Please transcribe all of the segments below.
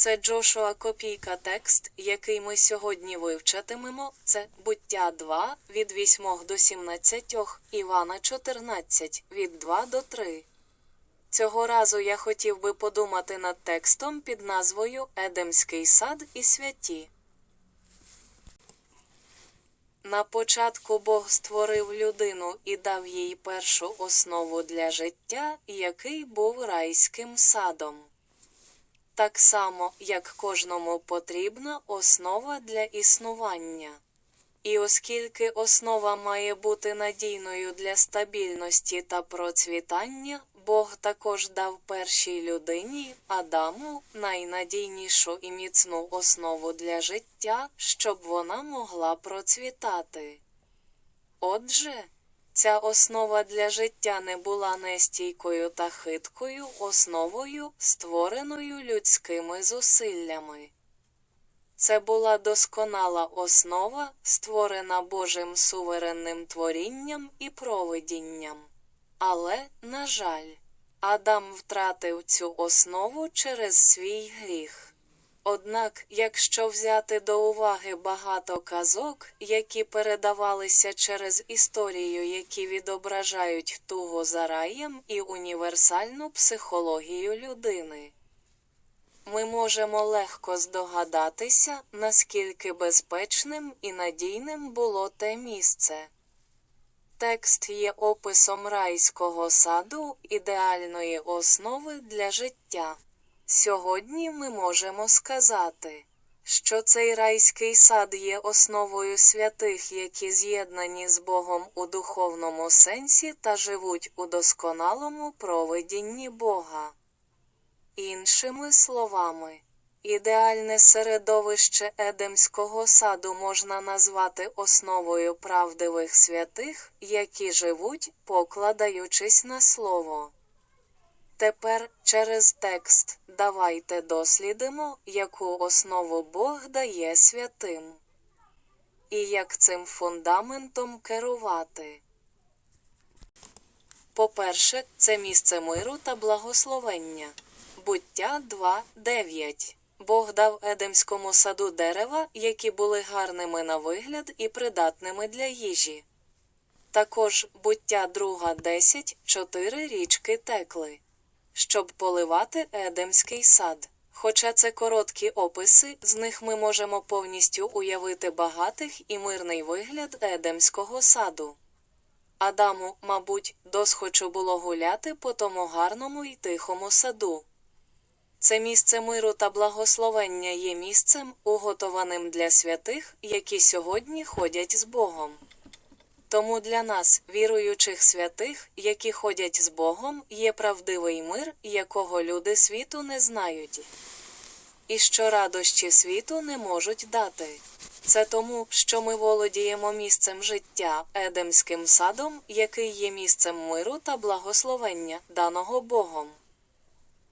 Це Джошуа Копійка текст, який ми сьогодні вивчатимемо. Це буття 2 від 8 до 17, Івана 14 від 2 до 3. Цього разу я хотів би подумати над текстом під назвою Едемський сад і святі. На початку Бог створив людину і дав їй першу основу для життя, який був райським садом. Так само, як кожному потрібна основа для існування. І оскільки основа має бути надійною для стабільності та процвітання, Бог також дав першій людині, Адаму, найнадійнішу і міцну основу для життя, щоб вона могла процвітати. Отже, ця основа для життя не була нестійкою та хиткою основою, створеною людськими зусиллями. Це була досконала основа, створена Божим суверенним творінням і провидінням. Але, на жаль, Адам втратив цю основу через свій гріх. Однак, якщо взяти до уваги багато казок, які передавалися через історію, які відображають тугу за раєм і універсальну психологію людини, ми можемо легко здогадатися, наскільки безпечним і надійним було те місце. Текст є описом райського саду, ідеальної основи для життя. Сьогодні ми можемо сказати, що цей райський сад є основою святих, які з'єднані з Богом у духовному сенсі та живуть у досконалому провидінні Бога. Іншими словами, ідеальне середовище Едемського саду можна назвати основою правдивих святих, які живуть, покладаючись на слово. Тепер через текст давайте дослідимо, яку основу Бог дає святим. І як цим фундаментом керувати. По-перше, це місце миру та благословення. Буття 2.9. Бог дав Едемському саду дерева, які були гарними на вигляд і придатними для їжі. Також буття 2.10, чотири річки текли щоб поливати Едемський сад. Хоча це короткі описи, з них ми можемо повністю уявити багатих і мирний вигляд Едемського саду. Адаму, мабуть, досхочу було гуляти по тому гарному й тихому саду. Це місце миру та благословення є місцем, уготованим для святих, які сьогодні ходять з Богом. Тому для нас, віруючих святих, які ходять з Богом, є правдивий мир, якого люди світу не знають, і що радощі світу не можуть дати. Це тому, що ми володіємо місцем життя, Едемським садом, який є місцем миру та благословення, даного Богом.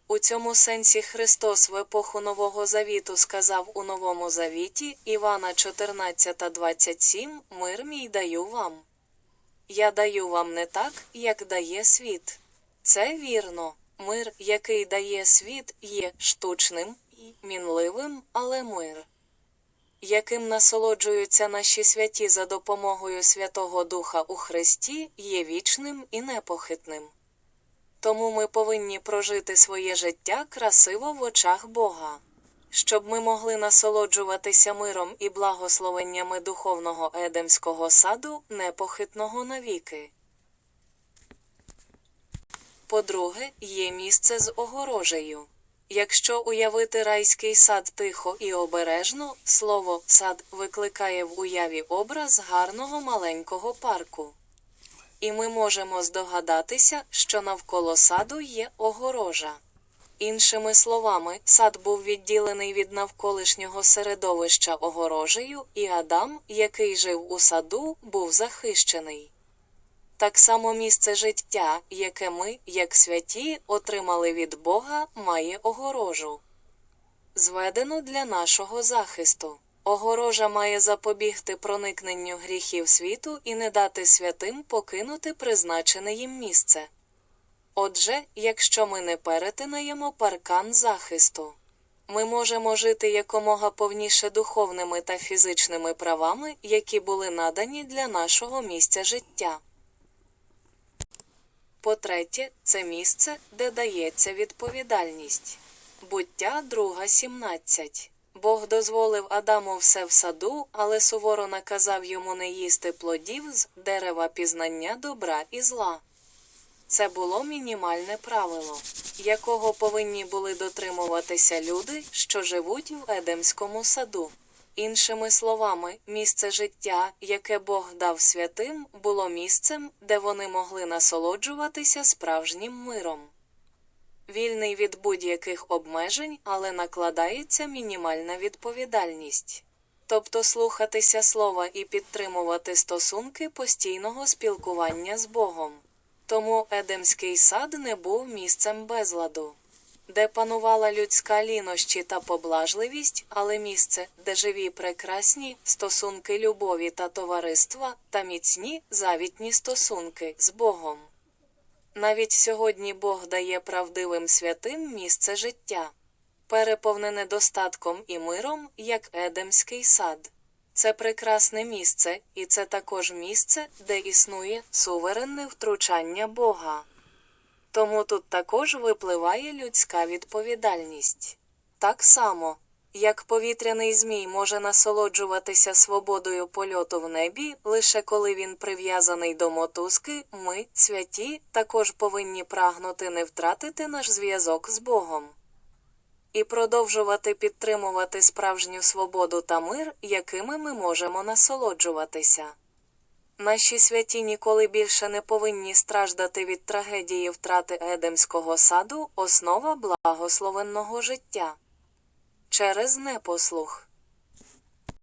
У цьому сенсі Христос в епоху Нового Завіту сказав у Новому Завіті Івана 14.27 Мир мій даю вам. Я даю вам не так, як дає світ. Це вірно. Мир, який дає світ, є штучним і мінливим, але мир, яким насолоджуються наші святі за допомогою Святого Духа у Христі, є вічним і непохитним. Тому ми повинні прожити своє життя красиво в очах Бога, щоб ми могли насолоджуватися миром і благословеннями духовного Едемського саду, непохитного навіки. По-друге, є місце з огорожею. Якщо уявити райський сад тихо і обережно, слово сад викликає в уяві образ гарного маленького парку. І ми можемо здогадатися, що навколо саду є огорожа. Іншими словами, сад був відділений від навколишнього середовища огорожею, і Адам, який жив у саду, був захищений. Так само місце життя, яке ми, як святі, отримали від Бога, має огорожу, зведену для нашого захисту. Огорожа має запобігти проникненню гріхів світу і не дати святим покинути призначене їм місце. Отже, якщо ми не перетинаємо паркан захисту, Ми можемо жити якомога повніше духовними та фізичними правами, які були надані для нашого місця життя. По-третє, це місце, де дається відповідальність. Буття 2.17. Бог дозволив Адаму все в саду, але суворо наказав йому не їсти плодів з дерева пізнання добра і зла. Це було мінімальне правило, якого повинні були дотримуватися люди, що живуть в Едемському саду. Іншими словами, місце життя, яке Бог дав святим, було місцем, де вони могли насолоджуватися справжнім миром. Вільний від будь-яких обмежень, але накладається мінімальна відповідальність. Тобто слухатися слова і підтримувати стосунки постійного спілкування з Богом. Тому Едемський сад не був місцем безладу, де панувала людська лінощі та поблажливість, але місце, де живі прекрасні стосунки любові та товариства та міцні завітні стосунки з Богом. Навіть сьогодні Бог дає правдивим святим місце життя, переповнене достатком і миром, як Едемський сад. Це прекрасне місце, і це також місце, де існує суверенне втручання Бога. Тому тут також випливає людська відповідальність. Так само, як повітряний змій може насолоджуватися свободою польоту в небі, лише коли він прив'язаний до мотузки, ми, святі, також повинні прагнути не втратити наш зв'язок з Богом і продовжувати підтримувати справжню свободу та мир, якими ми можемо насолоджуватися. Наші святі ніколи більше не повинні страждати від трагедії втрати Едемського саду, основа благословенного життя. Через непослух.